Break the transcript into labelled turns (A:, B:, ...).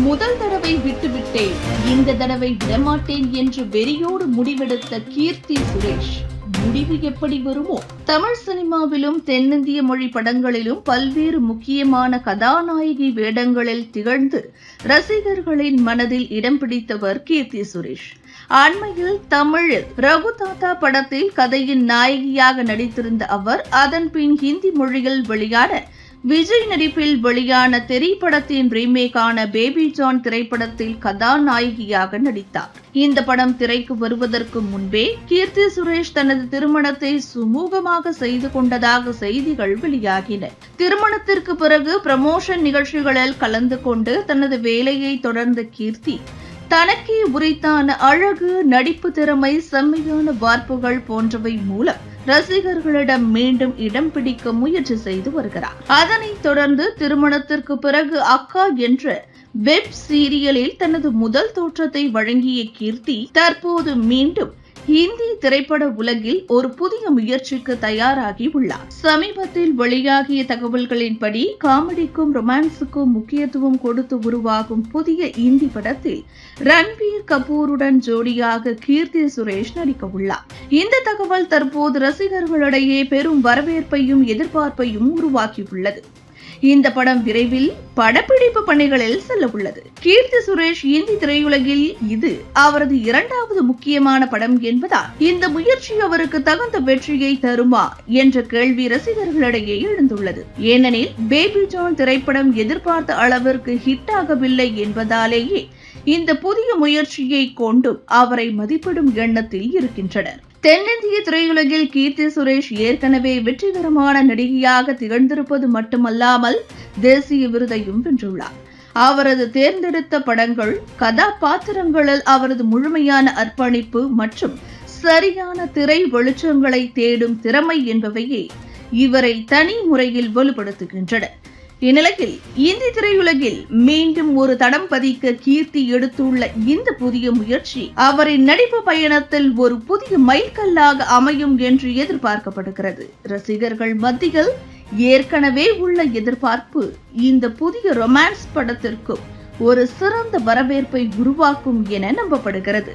A: முதல் தடவை விட்டுவிட்டேன். இந்த தடவை விடமாட்டேன் என்று வெறியோடு முடிவெடுத்த கீர்த்தி சுரேஷ். முடிவு எப்படி வருமோ? தமிழ் சினிமாவிலும் தென்னிந்திய மொழி படங்களிலும் பல்வேறு முக்கியமான கதாநாயகி வேடங்களில் திகழ்ந்து ரசிகர்களின் மனதில் இடம் பிடித்தவர் கீர்த்தி சுரேஷ். அண்மையில் தமிழில் ரகு தாத்தா படத்தில் கதையின் நாயகியாக நடித்திருந்த அவர் அதன் பின் ஹிந்தி மொழியில் வெளியான விஜய் நடிப்பில் வெளியான திரைப்படத்தின் ரீமேக்கான பேபி ஜான் திரைப்படத்தில் கதாநாயகியாக நடித்தார். இந்த படம் திரைக்கு வருவதற்கு முன்பே கீர்த்தி சுரேஷ் தனது திருமணத்தை சுமூகமாக செய்து கொண்டதாக செய்திகள் வெளியாகின. திருமணத்திற்கு பிறகு பிரமோஷன் நிகழ்ச்சிகளில் கலந்து கொண்டு தனது வேலையை தொடர்ந்த கீர்த்தி தனக்கே உரித்தான அழகு நடிப்பு திறமை செம்மையான வார்ப்புகள் போன்றவை மூலம் ரசிகர்களிடம் மீண்டும் இடம் பிடிக்க முயற்சி செய்து வருகிறார். அதனைத் தொடர்ந்து திருமணத்திற்கு பிறகு அக்கா என்ற வெப் சீரியலில் தனது முதல் தோற்றத்தை வழங்கிய கீர்த்தி தற்போது மீண்டும் ஹிந்தி திரைப்பட உலகில் ஒரு புதிய முயற்சிக்கு தயாராகி உள்ளார். சமீபத்தில் வெளியாகிய தகவல்களின்படி காமெடிக்கும் ரொமான்ஸுக்கும் முக்கியத்துவம் கொடுத்து உருவாகும் புதிய இந்தி படத்தில் ரன்பீர் கபூருடன் ஜோடியாக கீர்த்தி சுரேஷ் நடிக்க உள்ளார். இந்த தகவல் தற்போது ரசிகர்களிடையே பெரும் வரவேற்பையும் எதிர்பார்ப்பையும் உருவாக்கியுள்ளது. இந்த படம் விரைவில் படப்பிடிப்பு பணிகளில் செல்ல உள்ளது. கீர்த்தி சுரேஷ் இந்தி திரையுலகில் இது அவரது இரண்டாவது முக்கியமான படம் என்பதால் இந்த முயற்சி அவருக்கு தகுந்த வெற்றியை தருமா என்ற கேள்வி ரசிகர்களிடையே எழுந்துள்ளது. ஏனெனில் பேபி ஜான் திரைப்படம் எதிர்பார்த்த அளவிற்கு ஹிட் ஆகவில்லை என்பதாலேயே இந்த புதிய முயற்சியை கொண்டும் அவரை மதிப்பிடும் எண்ணத்தில் இருக்கின்றனர். தென்னிந்திய திரையுலகில் கீர்த்தி சுரேஷ் ஏற்கனவே வெற்றிகரமான நடிகையாக திகழ்ந்திருப்பது மட்டுமல்லாமல் தேசிய விருதையும் வென்றுள்ளார். அவரது தேர்ந்தெடுத்த படங்கள் கதாபாத்திரங்களில் அவரது முழுமையான அர்ப்பணிப்பு மற்றும் சரியான திரை வெளிச்சங்களை தேடும் திறமை என்பவையே இவரை தனி முறையில் வலுப்படுத்துகின்றன. இந்நிலையில் இந்தி திரையுலகில் மீண்டும் ஒரு தடம் பதிக்க கீர்த்தி எடுத்துள்ள இந்த புதிய முயற்சி அவரின் நடிப்பு பயணத்தில் ஒரு புதிய மைல்கல்லாக அமையும் என்று எதிர்பார்க்கப்படுகிறது. ரசிகர்கள் மத்தியில் ஏற்கனவே உள்ள எதிர்பார்ப்பு இந்த புதிய ரொமான்ஸ் படத்திற்கும் ஒரு சிறந்த வரவேற்பை உருவாக்கும் என நம்பப்படுகிறது.